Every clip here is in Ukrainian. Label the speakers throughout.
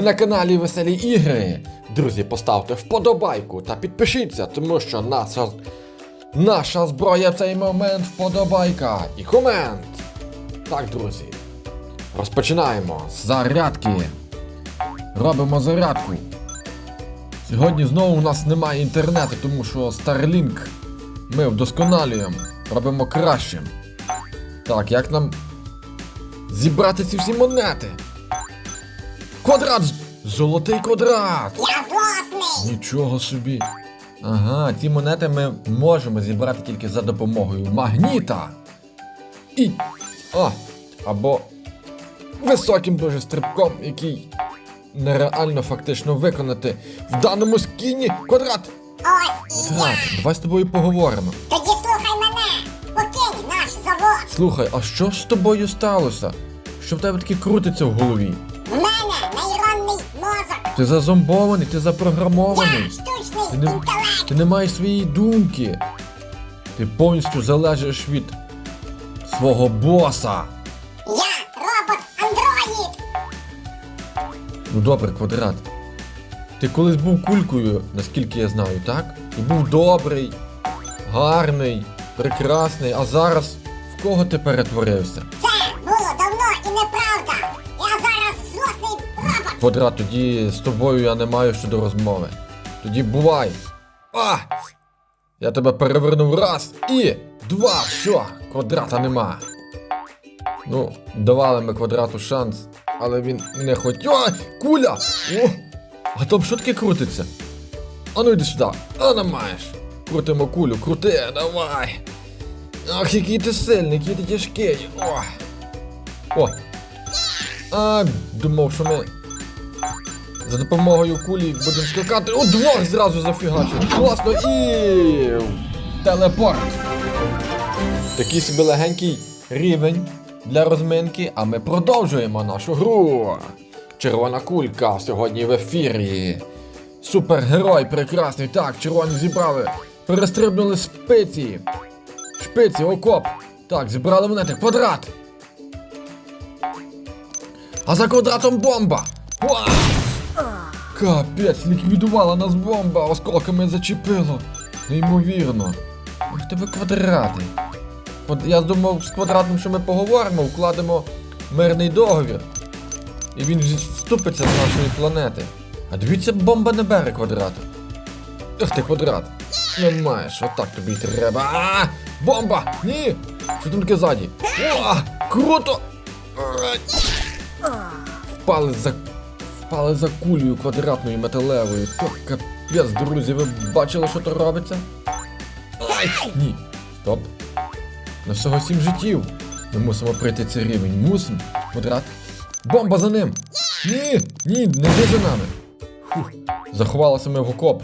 Speaker 1: Ви на каналі Веселі Ігри. Друзі, поставте вподобайку та підпишіться, тому що наша, наша зброя в цей момент вподобайка і комент. Так, друзі. Розпочинаємо зарядки. Робимо зарядку. Сьогодні знову у нас немає інтернету, тому що Starlink ми вдосконалюємо, робимо кращим. Так, як нам зібрати ці всі монети? Квадрат! Золотий квадрат!
Speaker 2: Я злосний!
Speaker 1: Нічого собі. Ага, ці монети ми можемо зібрати тільки за допомогою магніта. І. А, або високим дуже стрибком, який нереально фактично виконати в даному скіні квадрат.
Speaker 2: Ось і я!
Speaker 1: Давай з тобою поговоримо.
Speaker 2: Тоді слухай мене! Покинь наш завод!
Speaker 1: Слухай, а що з тобою сталося? Що в тебе таке крутиться в голові? Ти зазомбований, ти запрограмований. Ти не,
Speaker 2: інтелект!
Speaker 1: ти не маєш своєї думки. Ти повністю залежиш від свого боса.
Speaker 2: Я робот-андроїд!
Speaker 1: Ну добре, квадрат. Ти колись був кулькою, наскільки я знаю, так? І був добрий, гарний, прекрасний, а зараз в кого ти перетворився? Квадрат, тоді з тобою я не маю щодо розмови. Тоді бувай. А! Я тебе перевернув раз і два. Все, квадрата нема. Ну, давали ми квадрату шанс, але він не хотів. Ой, куля! О! А там що таке крутиться? А ну йди сюди. А не маєш. Крутимо кулю, крути, давай. Ах, який ти сильний, який ти тяжкий. О! О! А, думав, що ми за допомогою кулі будемо скакати. О, двох зразу зафігачили. Класно і. Телепорт. Такий собі легенький рівень для розминки, а ми продовжуємо нашу гру. Червона кулька сьогодні в ефірі. Супергерой прекрасний. Так, червоні зібрали. Перестрибнули спиці. Шпиці, окоп. Так, зібрали монети. Квадрат. А за квадратом бомба! Уа! Капець, ліквідувала нас бомба, осколками зачепило. Неймовірно. Ах тебе квадрати. От я думав з квадратом, що ми поговоримо, вкладемо мирний договір. І він вступиться з нашої планети. А дивіться, бомба не бере квадрата. Ах ти квадрат. Не маєш, отак тобі треба. А! Бомба! Ні! Що там таке ззаді? О, круто! Впали за. Впали за кулею квадратною металевою. То капець, друзі, ви бачили, що то робиться? Ай! Ні. Стоп. На всього сім життів. Ми мусимо пройти цей рівень. Мусимо. Квадрат. Бомба за ним! Ні! Ні, не йди за нами. Фух. Заховалися ми в окоп.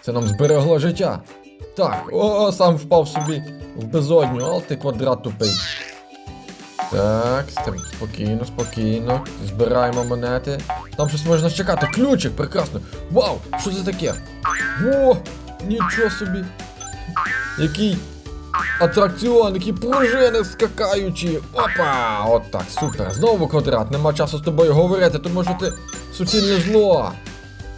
Speaker 1: Це нам зберегло життя. Так, о, сам впав собі в безодню, але ти квадрат тупий. Так, спокійно, спокійно. Збираємо монети. Там щось можна чекати. Ключик, прекрасно. Вау! Що це таке? О! Нічого собі. Який атракціон, які пружини скакаючі. Опа! От так, супер. Знову квадрат. Нема часу з тобою говорити, тому що ти суцільне зло.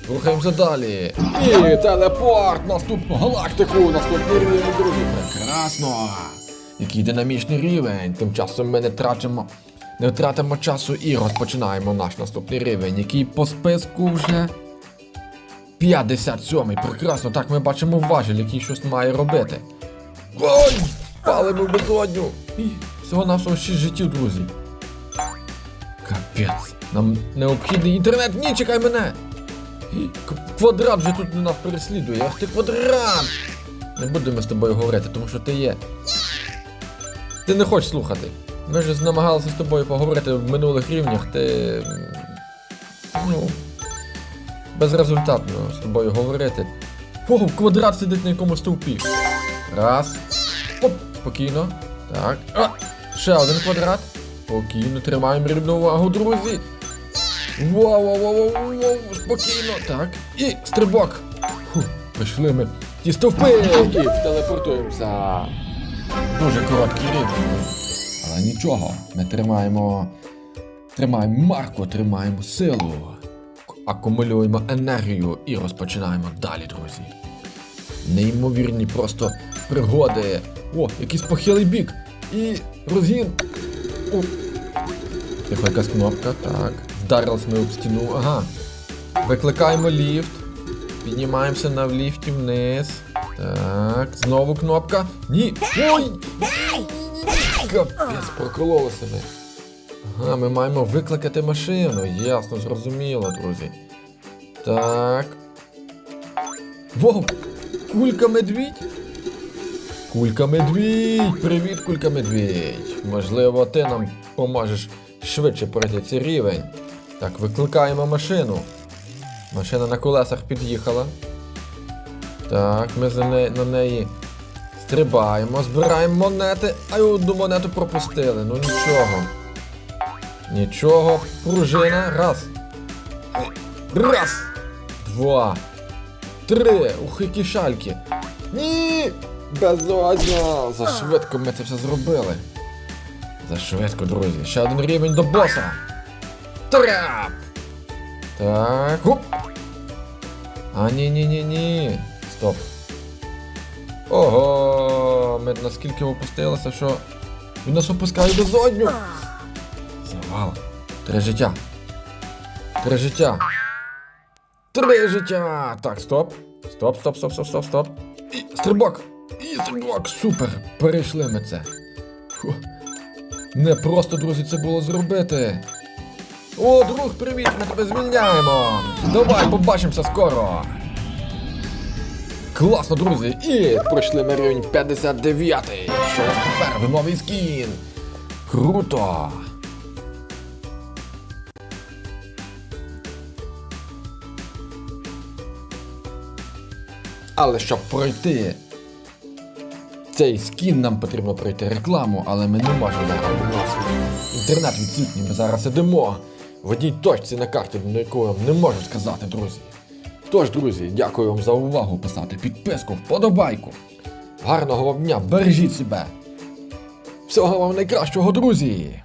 Speaker 1: Рухаємося далі. І телепорт! Наступну галактику! Наступний рівень, друзі. Прекрасно! Який динамічний рівень. Тим часом ми не втратимо, не втратимо часу і розпочинаємо наш наступний рівень, який по списку вже 57-й. Прекрасно, так ми бачимо важіль, який щось має робити. Ой! Палимо безодню! Всього нашого 6 життів, друзі. Капець. Нам необхідний інтернет. Ні, чекай мене! Квадрат вже тут нас переслідує. Ах ти квадрат! Не будемо з тобою говорити, тому що ти є. Ти не хочеш слухати. Ми ж намагалися з тобою поговорити в минулих рівнях, ти. Ну. Безрезультатно з тобою говорити. О, квадрат сидить на якомусь стовпі. Раз. Оп, спокійно. Так. А, ще один квадрат. Спокійно, тримаємо друзі. Вау, вау, вау, вау, спокійно. Так. І стрибок. Фу, прийшли ми. Ті стовпи телепортуємося. Дуже короткий рівень. Але нічого, ми тримаємо Тримаємо марку, тримаємо силу. Акумулюємо енергію і розпочинаємо далі, друзі. Неймовірні просто пригоди. О, якийсь похилий бік. І розгін. О. Тихо, якась кнопка, так. Вдарились ми об стіну. Ага. Викликаємо ліфт. Піднімаємося на ліфті вниз. Так, знову кнопка. Ні. Ой! Капець, прокололи себе. Ага, ми маємо викликати машину. Ясно, зрозуміло, друзі. Так. Воу! Кулька медвідь? Кулька медвідь! Привіт, кулька медвідь! Можливо, ти нам поможеш швидше пройти цей рівень. Так, викликаємо машину. Машина на колесах під'їхала. Так, ми за не... на неї стрибаємо, збираємо монети, а й одну монету пропустили. Ну нічого. Нічого. Пружина. Раз. Раз. Два. Три. Ух, які шальки. Ні! Безодня! Зашвидко ми це все зробили. Зашвидко, друзі. Ще один рівень до боса. Трап! Так. Хоп. А ні, ні, ні, ні. Стоп. Ого! Ми наскільки опустилися, що він нас опускає до зодню. Завал. Три життя. Три життя. Три життя. Так, стоп. Стоп, стоп, стоп, стоп, стоп, стоп. І стрибок. І стрибок. Супер. Перейшли ми це. Фу. Не просто, друзі, це було зробити. О, друг, привіт, ми тебе звільняємо. Давай, побачимося скоро. Класно, друзі! І пройшли ми рівень 59. Що у нас попереду новий скін. Круто! Але щоб пройти цей скін, нам потрібно пройти рекламу, але ми не можемо. У нас інтернет відсутній, ми зараз сидимо в одній точці на карті, на яку я не можу сказати, друзі. Тож, друзі, дякую вам за увагу. Писати підписку, вподобайку. Гарного вам дня, бережіть себе. Всього вам найкращого, друзі!